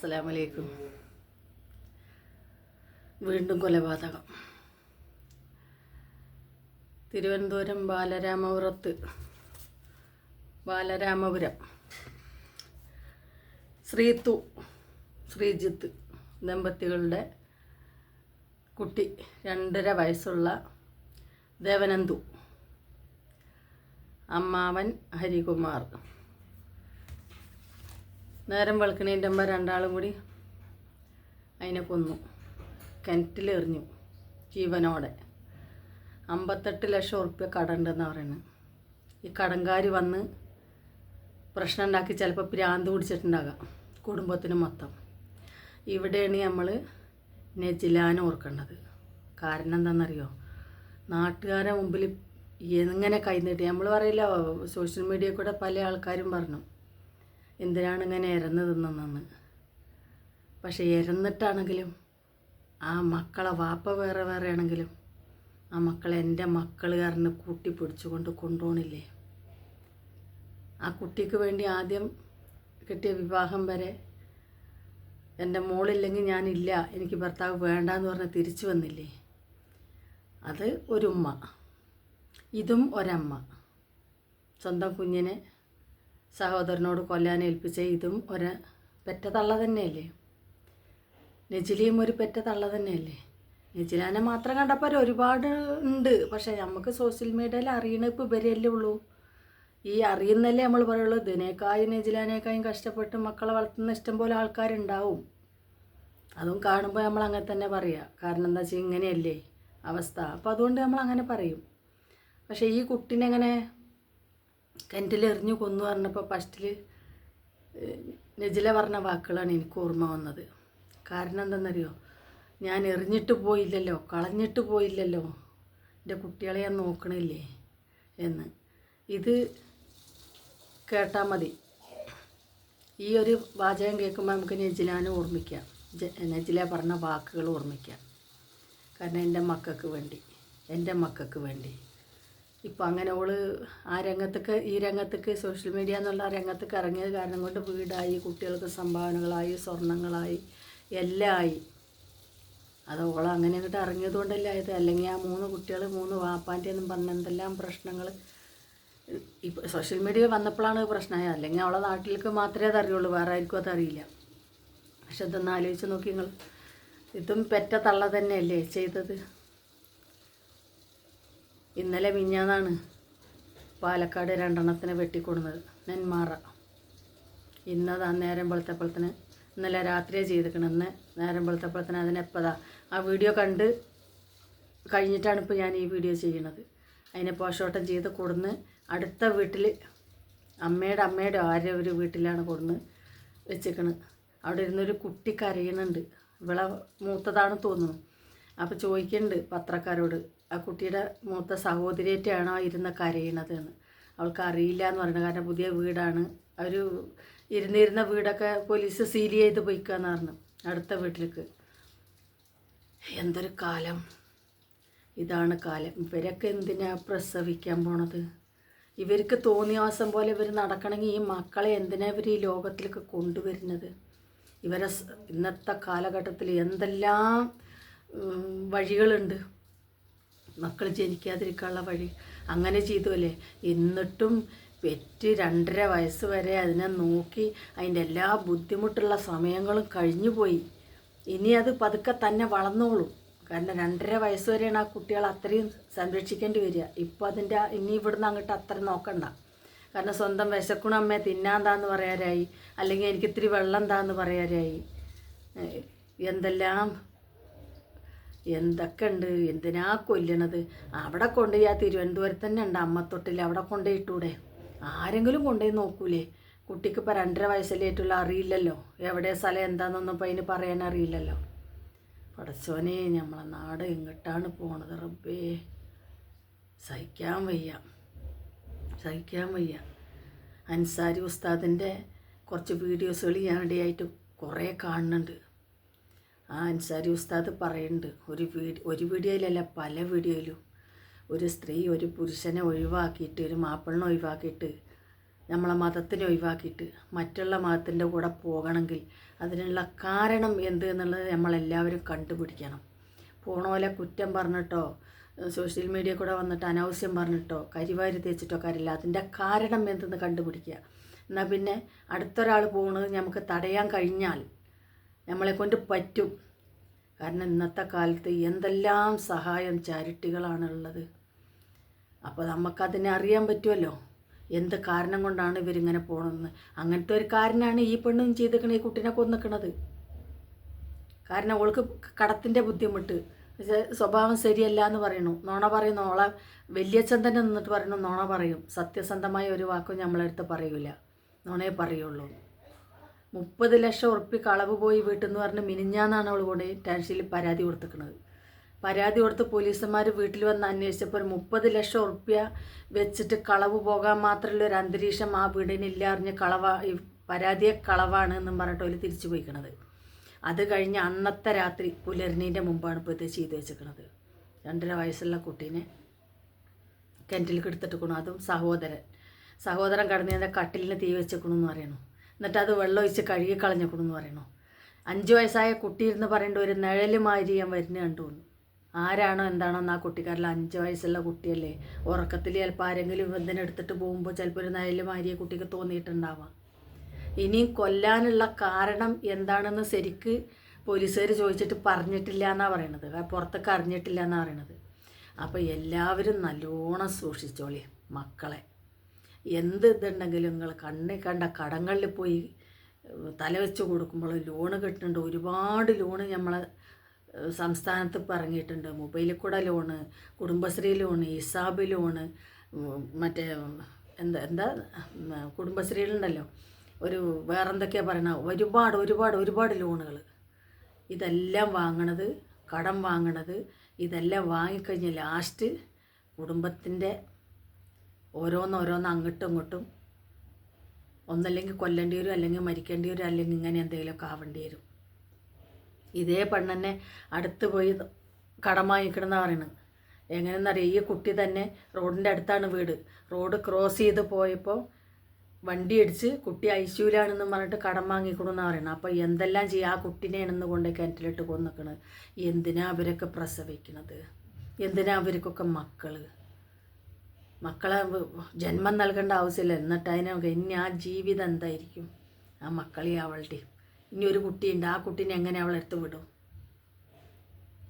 അസ്സലാമലൈക്കും. വീണ്ടും കൊലപാതകം. തിരുവനന്തപുരം ബാലരാമപുരത്ത് ബാലരാമപുരം. ശ്രീത്തു ശ്രീജിത്ത് ദമ്പതികളുടെ കുട്ടി രണ്ടര വയസ്സുള്ള ദേവനന്ദു. അമ്മാവൻ ഹരികുമാർ. നേരം വെളുക്കണേന്റെ അമ്മ രണ്ടാളും കൂടി അതിനെ കൊന്നു. കിണറ്റിലെറിഞ്ഞു ജീവനോടെ. അമ്പത്തെട്ട് ലക്ഷം ഉറുപ്പ്യ കടണ്ടെന്ന് പറയുന്നത് ഈ കടങ്കാർ വന്ന് പ്രശ്നം ഉണ്ടാക്കി ചിലപ്പോൾ പ്രാന്ത് പിടിച്ചിട്ടുണ്ടാകാം കുടുംബത്തിന് മൊത്തം. ഇവിടെയാണ് നമ്മൾ നെജിലാൻ ഓർക്കേണ്ടത്. കാരണം എന്താണെന്നറിയോ? നാട്ടുകാരെ മുമ്പിൽ എങ്ങനെ കൈനീട്ടി? നമ്മൾ പറയില്ല സോഷ്യൽ മീഡിയ കൂടെ പല ആൾക്കാരും പറഞ്ഞു. എന്തിനാണ് ഇങ്ങനെ ഇരന്ന് പക്ഷേ ഇരന്നിട്ടാണെങ്കിലും ആ മക്കളെ വാപ്പ വേറെ വേറെ ആണെങ്കിലും ആ മക്കളെ എന്റെ മക്കൾ കാരണം കൂട്ടി പിടിച്ചുകൊണ്ട് കൊണ്ടുപോകണില്ലേ ആ കുട്ടിക്ക് വേണ്ടി ആദ്യം കിട്ടിയ വിവാഹം വരെ എന്റെ മോളില്ലെങ്കിൽ ഞാനില്ല എനിക്ക് ഭർത്താവ് വേണ്ടാന്ന് പറഞ്ഞ് തിരിച്ചു വന്നില്ലേ. അത് ഒരു ഉമ്മ. ഇതും ഒരമ്മ. സ്വന്തം കുഞ്ഞിനെ സഹോദരനോട് കൊല്ലാൻ ഏൽപ്പിച്ച ഇതും ഒരു പെറ്റ തള്ള തന്നെയല്ലേ? നെജിലിയും ഒരു പെറ്റ തള്ള തന്നെയല്ലേ? നെജിലാനെ മാത്രം കണ്ടപ്പോൾ ഒരുപാട് ഉണ്ട്. പക്ഷേ നമുക്ക് സോഷ്യൽ മീഡിയയിൽ അറിയണ ഇപ്പോൾ ഇവരല്ലേ ഉള്ളൂ. ഈ അറിയുന്നല്ലേ നമ്മൾ പറയുള്ളൂ. ഇതിനേക്കായും നെജിലാനേക്കായും കഷ്ടപ്പെട്ട് മക്കളെ വളർത്തുന്ന ഇഷ്ടംപോലെ ആൾക്കാരുണ്ടാവും. അതും കാണുമ്പോൾ നമ്മൾ അങ്ങനെ തന്നെ പറയുക കാരണം എന്താ വെച്ചാൽ ഇങ്ങനെയല്ലേ അവസ്ഥ. അപ്പോൾ അതുകൊണ്ട് നമ്മൾ അങ്ങനെ പറയും. പക്ഷേ ഈ കുട്ടീനെ അങ്ങനെ കിണറ്റിലെറിഞ്ഞു കൊന്നു പറഞ്ഞപ്പോൾ ഫസ്റ്റിൽ നെജില പറഞ്ഞ വാക്കുകളാണ് എനിക്ക് ഓർമ്മ വന്നത്. കാരണം എന്തെന്നറിയോ? ഞാൻ എറിഞ്ഞിട്ട് പോയില്ലല്ലോ കളഞ്ഞിട്ട് പോയില്ലല്ലോ. എന്റെ കുട്ടികളെ ഞാൻ നോക്കണില്ലേ എന്ന്. ഇത് കേട്ടാൽ മതി. ഈ ഒരു വാചകം കേൾക്കുമ്പോൾ നമുക്ക് നജിലാനെ ഓർമ്മിക്കാം. നെജില പറഞ്ഞ വാക്കുകൾ ഓർമ്മിക്കാം. കാരണം എന്റെ മക്കൾക്ക് വേണ്ടി എന്റെ മക്കൾക്ക് വേണ്ടി. ഇപ്പം അങ്ങനെ ഓൾ ആ രംഗത്തൊക്കെ ഈ രംഗത്തൊക്കെ സോഷ്യൽ മീഡിയ എന്നുള്ള രംഗത്തൊക്കെ ഇറങ്ങിയത് കാരണം കൊണ്ട് വീടായി കുട്ടികൾക്ക് സംഭാവനകളായി സ്വർണങ്ങളായി എല്ലാം ആയി. അത് ഓൾ അങ്ങനെ അങ്ങോട്ട് ഇറങ്ങിയത് കൊണ്ടല്ലേ അല്ലെങ്കിൽ ആ മൂന്ന് കുട്ടികൾ മൂന്ന് വാപ്പാന്റെ എന്നും പറഞ്ഞ എന്തെല്ലാം പ്രശ്നങ്ങൾ? ഇപ്പം സോഷ്യൽ മീഡിയ വന്നപ്പോഴാണ് പ്രശ്നമായത്. അല്ലെങ്കിൽ അവളെ നാട്ടിലേക്ക് മാത്രമേ അത് അറിയുള്ളൂ. വേറെ ആർക്കും അതറിയില്ല പക്ഷെ ഇതൊന്ന് ആലോചിച്ച് നോക്കി നിങ്ങൾ. ഇതും പെറ്റ തള്ള തന്നെയല്ലേ ചെയ്തത്? ഇന്നലെ മിഞ്ഞാന്നാണ് പാലക്കാട് രണ്ടെണ്ണത്തിന് വെട്ടിക്കൊടുന്നത് നെന്മാറ. ഇന്നത് നേരം വെളുത്തപ്പളത്തിന് ഇന്നലെ രാത്രിയെ ചെയ്തിരിക്കണം ഇന്ന് നേരം വെളുത്തപ്പളത്തിന് അതിനെപ്പതാ. ആ വീഡിയോ കണ്ട് കഴിഞ്ഞിട്ടാണ് ഇപ്പോൾ ഞാൻ ഈ വീഡിയോ ചെയ്യണത്. അതിനെ പോഷോട്ടം ചെയ്ത് കൊടുന്ന് അടുത്ത വീട്ടിൽ അമ്മയുടെ അമ്മയുടെ ആരെ ഒരു വീട്ടിലാണ് കൊടുന്ന് വെച്ചിക്കണ് അവിടെ ഇരുന്നൊരു കുട്ടി കരയണുണ്ട് ഇവളെ മൂത്തതാണ് തോന്നുന്നു. അപ്പോൾ ചോദിക്കുന്നുണ്ട് പത്രക്കാരോട് ആ കുട്ടിയുടെ മൂത്ത സഹോദരിയേറ്റാണോ ഇരുന്ന് കരയണത് എന്ന്. അവൾക്ക് അറിയില്ല എന്ന് പറയുന്നത്. കാരണം പുതിയ വീടാണ്. അവർ ഇരുന്നിരുന്ന വീടൊക്കെ പോലീസ് സീൽ ചെയ്ത് പോയിക്കാന്ന് പറഞ്ഞു. അടുത്ത വീട്ടിലേക്ക്. എന്തൊരു കാലം. ഇതാണ് കാലം. ഇവരൊക്കെ എന്തിനാ പ്രസവിക്കാൻ പോണത്? ഇവർക്ക് തോന്നിയാസം പോലെ ഇവർ നടക്കണമെങ്കിൽ ഈ മക്കളെ എന്തിനാ ഇവർ ഈ ലോകത്തിലേക്ക് കൊണ്ടുവരുന്നത്? ഇവരെ ഇന്നത്തെ കാലഘട്ടത്തിൽ എന്തെല്ലാം വഴികളുണ്ട്. മക്കൾ ജനിക്കാതിരിക്കാനുള്ള വഴി. അങ്ങനെ ചെയ്തു അല്ലേ എന്നിട്ടും പെറ്റ് രണ്ടര വയസ്സ് വരെ അതിനെ നോക്കി അതിന്റെ എല്ലാ ബുദ്ധിമുട്ടുള്ള സമയങ്ങളും കഴിഞ്ഞു പോയി. ഇനി അത് പതുക്കെ തന്നെ വളർന്നോളും. കാരണം രണ്ടര വയസ്സ് വരെയാണ് ആ കുട്ടികൾ അത്രയും സംരക്ഷിക്കേണ്ടി വരിക. ഇപ്പോൾ അതിന്റെ ഇനി ഇവിടുന്ന് അങ്ങോട്ട് അത്ര നോക്കണ്ട. കാരണം സ്വന്തം വിശക്കുണ അമ്മയെ തിന്നാന്താന്ന് പറയാരായി. അല്ലെങ്കിൽ എനിക്കിത്തിരി വെള്ളം താന്ന് പറയാരായി. എന്തെല്ലാം എന്തൊക്കെ ഉണ്ട് എന്തിനാ കൊല്ലണത്? അവിടെ കൊണ്ടുപോയി തിരുവനന്തപുരത്ത് തന്നെ ഉണ്ട് അമ്മത്തൊട്ടിൽ. അവിടെ കൊണ്ടുപോയിട്ടൂടെ? ആരെങ്കിലും കൊണ്ടുപോയി നോക്കൂലേ? കുട്ടിക്ക് ഇപ്പം രണ്ടര വയസ്സിലേറ്റുള്ള അറിയില്ലല്ലോ. എവിടെ സ്ഥലം എന്താണെന്നൊന്നും ഇപ്പം അതിന് പറയാൻ അറിയില്ലല്ലോ. പടച്ചോനെ നമ്മളെ നാട് എങ്ങോട്ടാണ് പോണത് റബ്ബേ? സഹിക്കാൻ വയ്യ. സഹിക്കാൻ വയ്യ. അൻസാരി ഉസ്താദിന്റെ കുറച്ച് വീഡിയോസുകൾ ഞാൻ ഇടയായിട്ട് കുറേ കാണുന്നുണ്ട്. ആ അൻസാരി ഉസ്താദ് പറയുന്നുണ്ട് ഒരു വീഡിയോ ഒരു വീഡിയോയിലല്ല പല വീഡിയോയിലും. ഒരു സ്ത്രീ ഒരു പുരുഷനെ ഒഴിവാക്കിയിട്ട് ഒരു മാപ്പിളിനെ ഒഴിവാക്കിയിട്ട് നമ്മളെ മതത്തിനെ ഒഴിവാക്കിയിട്ട് മറ്റുള്ള മതത്തിന്റെ കൂടെ പോകണമെങ്കിൽ അതിനുള്ള കാരണം എന്ത് എന്നുള്ളത് നമ്മളെല്ലാവരും കണ്ടുപിടിക്കണം. പോണ കുറ്റം പറഞ്ഞിട്ടോ സോഷ്യൽ മീഡിയ കൂടെ വന്നിട്ട് അനാവശ്യം പറഞ്ഞിട്ടോ കരിവാരി തേച്ചിട്ടോ കാര്യമില്ല. അതിന്റെ കാരണം എന്തെന്ന് കണ്ടുപിടിക്കുക. എന്നാൽ പിന്നെ അടുത്തൊരാൾ പോകുന്നത് നമുക്ക് തടയാൻ കഴിഞ്ഞാൽ നമ്മളെ കൊണ്ട് പറ്റും. കാരണം ഇന്നത്തെ കാലത്ത് എന്തെല്ലാം സഹായം ചാരിറ്റികളാണുള്ളത്. അപ്പോൾ നമുക്കതിനെ അറിയാൻ പറ്റുമല്ലോ. എന്ത് കാരണം കൊണ്ടാണ് ഇവരിങ്ങനെ പോകണമെന്ന് അങ്ങനത്തെ ഒരു കാരനാണ് ഈ പെണ്ണും ചെയ്തിക്കണ ഈ കുട്ടീനെ കൊന്നിക്കണത് കാരണം അവൾക്ക് കടത്തിന്റെ ബുദ്ധിമുട്ട്. സ്വഭാവം ശരിയല്ല എന്ന് പറയണു. നോണ പറയുന്നു ഓളെ വലിയച്ഛൻ തന്നെ നിന്നിട്ട് പറയണു. നോണ പറയും സത്യസന്ധമായ ഒരു വാക്കും നമ്മളെടുത്ത് പറയൂല. നോണയെ പറയുള്ളൂ. മുപ്പത് ലക്ഷം ഉറുപ്പി കളവ് പോയി വീട്ടിൽ നിന്ന് പറഞ്ഞ് മിനിഞ്ഞാന്നാണ് അവൾ കൊണ്ട് ടാൻഷനിൽ പരാതി കൊടുത്തിക്കണത് പരാതി കൊടുത്ത് പോലീസുമാർ വീട്ടിൽ വന്ന് അന്വേഷിച്ചപ്പോൾ ഒരു മുപ്പത് ലക്ഷം ഉറുപ്പ്യ വെച്ചിട്ട് കളവ് പോകാൻ മാത്രമുള്ള ഒരു അന്തരീക്ഷം ആ വീടിനില്ല അറിഞ്ഞ് കളവ പരാതിയെ കളവാണ് എന്നും പറഞ്ഞിട്ട് അവർ തിരിച്ചു പോയിക്കണത്. അത് കഴിഞ്ഞ് അന്നത്തെ രാത്രി പുലരിനീന്റെ മുമ്പാണ് ഇപ്പോൾ ഇത് ചെയ്ത് വെച്ചിരിക്കുന്നത് രണ്ടര വയസ്സുള്ള കുട്ടീനെ കിണറ്റിലേക്ക് എടുത്തിട്ട് അതും സഹോദരൻ. സഹോദരൻ കടന്നതിന്റെ കട്ടിലിന് തീ വെച്ചേക്കണമെന്ന് പറയണു. എന്നിട്ട് അത് വെള്ളം ഒഴിച്ച് കഴുകി കളഞ്ഞേക്കണമെന്ന് പറയണു അഞ്ച് വയസ്സായ കുട്ടി ഇരുന്ന് പറയേണ്ട ഒരു നിഴൽ മാതിരി ഞാൻ വരുന്ന കണ്ടു. ആരാണോ എന്താണോ എന്ന് ആ കുട്ടിക്കാരിൽ അഞ്ച് വയസ്സുള്ള കുട്ടിയല്ലേ? ഉറക്കത്തിൽ ചിലപ്പോൾ ആരെങ്കിലും എന്തിനെടുത്തിട്ട് പോകുമ്പോൾ ചിലപ്പോൾ ഒരു നിഴൽ മാരിയെ കുട്ടിക്ക് തോന്നിയിട്ടുണ്ടാവാം. ഇനിയും കൊല്ലാനുള്ള കാരണം എന്താണെന്ന് ശരിക്ക് പോലീസുകാർ ചോദിച്ചിട്ട് പറഞ്ഞിട്ടില്ല എന്നാണ് പറയണത്. പുറത്തൊക്കെ അറിഞ്ഞിട്ടില്ല എന്നാണ് പറയണത്. അപ്പോൾ എല്ലാവരും നല്ലോണം സൂക്ഷിച്ചോളി മക്കളെ. എന്ത് ഇതുണ്ടെങ്കിലും നിങ്ങൾ കണ്ണി കണ്ട കടങ്ങളിൽ പോയി തല വെച്ച് കൊടുക്കുമ്പോൾ ലോണ് കിട്ടുന്നുണ്ട്. ഒരുപാട് ലോണ് നമ്മളെ സംസ്ഥാനത്ത് ഇപ്പോൾ ഇറങ്ങിയിട്ടുണ്ട്. മൊബൈലിൽ കൂടെ ലോണ് കുടുംബശ്രീ ലോണ് ഇസാബ് ലോണ് മറ്റേ എന്താ എന്താ കുടുംബശ്രീയിലുണ്ടല്ലോ ഒരു വേറെന്തൊക്കെയാണ് പറയണ? ഒരുപാട് ഒരുപാട് ഒരുപാട് ലോണുകൾ ഇതെല്ലാം വാങ്ങണത് കടം വാങ്ങണത് ഇതെല്ലാം വാങ്ങിക്കഴിഞ്ഞ് ലാസ്റ്റ് കുടുംബത്തിന്റെ ഓരോന്നോരോന്ന് അങ്ങോട്ടും ഇങ്ങോട്ടും. ഒന്നല്ലെങ്കിൽ കൊല്ലേണ്ടി വരും അല്ലെങ്കിൽ മരിക്കേണ്ടി വരും അല്ലെങ്കിൽ ഇങ്ങനെ എന്തെങ്കിലുമൊക്കെ ആവേണ്ടി വരും. ഇതേ പെണ്ണെന്നെ അടുത്ത് പോയി കടം വാങ്ങിക്കണമെന്നാണ് പറയുന്നത് എങ്ങനെയെന്നറിയാം ഈ കുട്ടി തന്നെ റോഡിന്റെ അടുത്താണ് വീട്. റോഡ് ക്രോസ് ചെയ്ത് പോയപ്പോൾ വണ്ടി അടിച്ച് കുട്ടി ഐശ്വര്യാണെന്ന് പറഞ്ഞിട്ട് കടം വാങ്ങിക്കണമെന്ന് പറയുന്നത് അപ്പോൾ എന്തെല്ലാം ചെയ്യുക ആ കുട്ടീനെയാണെന്ന് കൊണ്ട് കിണറ്റിലിട്ട് കൊന്നിക്കണത് എന്തിനാ അവരൊക്കെ പ്രസവിക്കണത്? എന്തിനാ അവർക്കൊക്കെ മക്കൾ? മക്കളെ ജന്മം നൽകേണ്ട ആവശ്യമില്ല. എന്നിട്ട് അതിനൊക്കെ ഇനി ആ ജീവിതം എന്തായിരിക്കും? ആ മക്കളെ അവളുടെ. ഇനി ഒരു കുട്ടിയുണ്ട് ആ കുട്ടീനെ എങ്ങനെ അവളെടുത്ത് വിടും?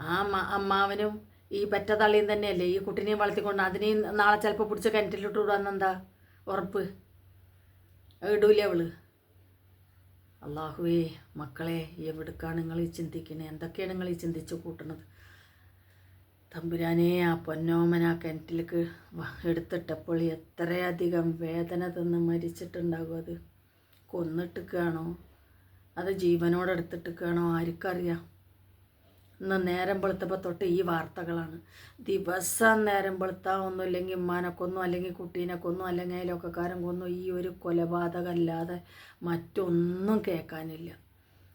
ആ അമ്മ- അമ്മാവനും ഈ പെറ്റ തള്ളിയും തന്നെയല്ലേ? ഈ കുട്ടീനെയും വളർത്തിക്കൊണ്ട് അതിനെയും നാളെ ചിലപ്പോൾ പിടിച്ച് കിണറ്റിലിട്ട് വിടാന്നെന്താ ഉറപ്പ്. ഇടൂല അവൾ. അള്ളാഹുവേ മക്കളെ എവിടുക്കാണ് നിങ്ങൾ ഈ ചിന്തിക്കണേ? എന്തൊക്കെയാണ് നിങ്ങൾ ഈ ചിന്തിച്ച് കൂട്ടണത്? തമ്പുരാനെ ആ പൊന്നോമന കിണറ്റിലേക്ക് എടുത്തിട്ടപ്പോൾ എത്രയധികം വേദന തന്ന് മരിച്ചിട്ടുണ്ടാകും അത്. കൊന്നിട്ടുക്കാണോ അത് ജീവനോടെ എടുത്തിട്ടിക്കുകയാണോ ആർക്കറിയാം. ഇന്ന് നേരം വെളുത്തപ്പോൾ തൊട്ട് ഈ വാർത്തകളാണ്. ദിവസം നേരം വെളുത്താ ഒന്നുമില്ലെങ്കിൽ ഉമ്മാനെ കൊന്നു അല്ലെങ്കിൽ കുട്ടീനെ കൊന്നു അല്ലെങ്കിൽ അയലൊക്കക്കാരൻ കൊന്നു ഈ ഒരു കൊലപാതകമല്ലാതെ മറ്റൊന്നും കേൾക്കാനില്ല.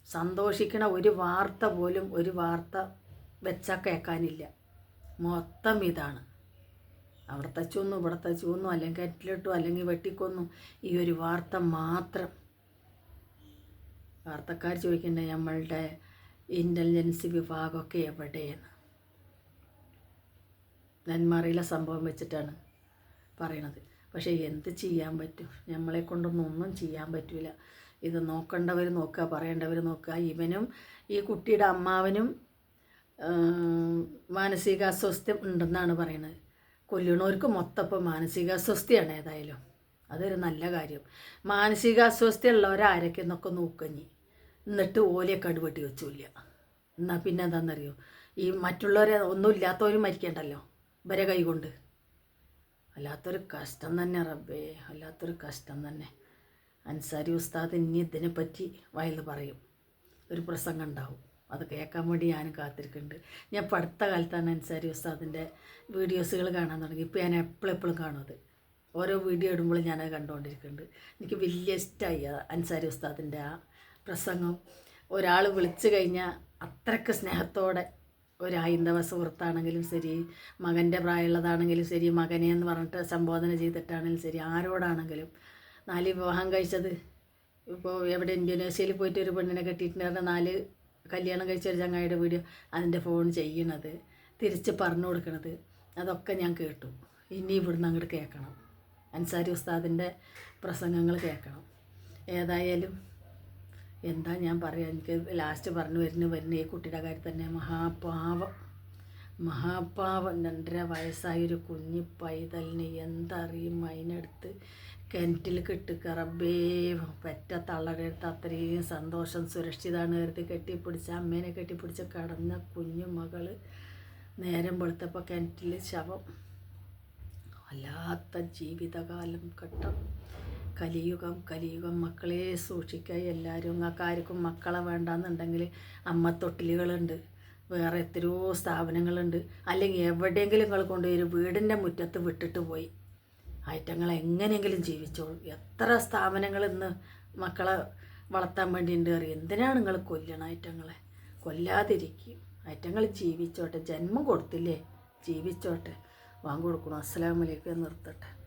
സന്തോഷിക്കണ ഒരു വാർത്ത പോലും ഒരു വാർത്ത വെച്ചാൽ കേൾക്കാനില്ല. മൊത്തം ഇതാണ്. അവിടുത്തെ ചൊന്നു ഇവിടുത്തെ ചൊന്നു അല്ലെങ്കിൽ കെറ്റിലിട്ടു അല്ലെങ്കിൽ വെട്ടിക്കൊന്നു. ഈ ഒരു വാർത്ത മാത്രം. വാർത്തക്കാർ ചോദിക്കണ്ടേ നമ്മളുടെ ഇന്റലിജൻസ് വിഭാഗമൊക്കെ എവിടെയെന്ന്? നെന്മാറിയിലെ സംഭവം വെച്ചിട്ടാണ് പറയണത്. പക്ഷേ എന്ത് ചെയ്യാൻ പറ്റും? നമ്മളെ കൊണ്ടൊന്നും ഒന്നും ചെയ്യാൻ പറ്റില്ല ഇത് നോക്കേണ്ടവർ നോക്കുക പറയേണ്ടവർ നോക്കുക. ഇവനും ഈ കുട്ടിയുടെ അമ്മാവനും മാനസികാസ്വാസ്ഥ്യം ഉണ്ടെന്നാണ് പറയുന്നത് കൊല്ലണവർക്ക് മൊത്തം ഇപ്പോൾ മാനസികാസ്വസ്ഥയാണ് ഏതായാലും. അതൊരു നല്ല കാര്യം. മാനസികാസ്വസ്ഥ ഉള്ളവരാരൊക്കെ എന്നൊക്കെ നോക്കഞ്ഞി എന്നിട്ട് ഓലെ കടുവെട്ടി വെച്ചില്ല എന്നാൽ പിന്നെ എന്താണെന്നറിയോ ഈ മറ്റുള്ളവരെ ഒന്നും ഇല്ലാത്തവരും മരിക്കണ്ടല്ലോ. ഇവരെ കൈകൊണ്ട്. അല്ലാത്തൊരു കഷ്ടം തന്നെ റബ്ബേ. അല്ലാത്തൊരു കഷ്ടം തന്നെ. അൻസാരി ഉസ്താദ് ഇനി ഇതിനെപ്പറ്റി വയൽ പറയും. ഒരു പ്രസംഗം ഉണ്ടാവും. അത് കേൾക്കാൻ വേണ്ടി ഞാനും കാത്തിരിക്കുന്നുണ്ട്. ഞാൻ അടുത്ത കാലത്താണ് അൻസാരി ഉസ്താദിന്റെ വീഡിയോസുകൾ കാണാൻ തുടങ്ങി. ഇപ്പോൾ ഞാൻ എപ്പോഴും എപ്പോഴും കാണും അത്. ഓരോ വീഡിയോ ഇടുമ്പോഴും ഞാനത് കണ്ടുകൊണ്ടിരിക്കുന്നുണ്ട്. എനിക്ക് വലിയ ഇഷ്ടമായി അൻസാരി ഉസ്താദിന്റെ ആ പ്രസംഗം. ഒരാൾ വിളിച്ചു കഴിഞ്ഞാൽ അത്രയ്ക്ക് സ്നേഹത്തോടെ ഒരു ഹൈന്ദവ സുഹൃത്താണെങ്കിലും ശരി മകന്റെ പ്രായമുള്ളതാണെങ്കിലും ശരി മകനെ എന്ന് പറഞ്ഞിട്ട് സംബോധന ചെയ്തിട്ടാണെങ്കിലും ശരി ആരോടാണെങ്കിലും. നാല് വിവാഹം കഴിച്ചത്. ഇപ്പോൾ എവിടെ ഇന്തോനേഷ്യയിൽ പോയിട്ട് ഒരു പെണ്ണിനെ കെട്ടിയിട്ടുണ്ടായിരുന്ന നാല് കല്യാണം കഴിച്ച ഒരു ചങ്ങായിയുടെ വീഡിയോ അതിന്റെ ഫോൺ ചെയ്യണത് തിരിച്ച് പറഞ്ഞു കൊടുക്കണത് അതൊക്കെ ഞാൻ കേട്ടു. ഇനി ഇവിടുന്ന് അങ്ങോട്ട് കേൾക്കണം. അൻസാരി ഉസ്താദിന്റെ പ്രസംഗങ്ങൾ കേൾക്കണം. ഏതായാലും എന്താ ഞാൻ പറയാം എനിക്ക് ലാസ്റ്റ് പറഞ്ഞു വരുന്നു വരുന്ന ഈ കുട്ടിയുടെ കാര്യം തന്നെ. മഹാപാവം. മഹാപാവം. രണ്ടര വയസ്സായൊരു കുഞ്ഞു പൈതലിന് എന്തറിയും അതിനടുത്ത് കിണറ്റിൽ കിട്ടുക റബ്ബേ പെറ്റ തള്ളടെടുത്ത് അത്രയും സന്തോഷം സുരക്ഷിതാണ് കരുതി കെട്ടിപ്പിടിച്ച അമ്മേനെ കെട്ടിപ്പിടിച്ച് കടന്ന കുഞ്ഞു മകൾ നേരം വെളുത്തപ്പോൾ കിണറ്റിൽ ശവം. വല്ലാത്ത ജീവിതകാലം ഘട്ടം കലിയുഗം കലിയുഗം. മക്കളെ സൂക്ഷിക്കുക എല്ലാവരും ആർക്കും മക്കളെ വേണ്ടാന്നുണ്ടെങ്കിൽ അമ്മ തൊട്ടിലുകളുണ്ട് വേറെ എത്രയോ സ്ഥാപനങ്ങളുണ്ട്. അല്ലെങ്കിൽ എവിടെയെങ്കിലും നിങ്ങൾ കൊണ്ടുപോയി ഒരു വീടിന്റെ മുറ്റത്ത് വിട്ടിട്ട് പോയി. ഐറ്റങ്ങൾ എങ്ങനെയെങ്കിലും ജീവിച്ചോ. എത്ര സ്ഥാപനങ്ങൾ ഇന്ന് മക്കളെ വളർത്താൻ വേണ്ടിയിട്ട് അറിയും? എന്തിനാണ് നിങ്ങൾ കൊല്ലണം ഐറ്റങ്ങളെ? കൊല്ലാതിരിക്കും. ഐറ്റങ്ങൾ ജീവിച്ചോട്ടെ. ജന്മം കൊടുത്തില്ലേ? ജീവിച്ചോട്ടെ. വാങ്ങി കൊടുക്കണം. അസ്സലാമലൈക്കും നിർത്തട്ടെ.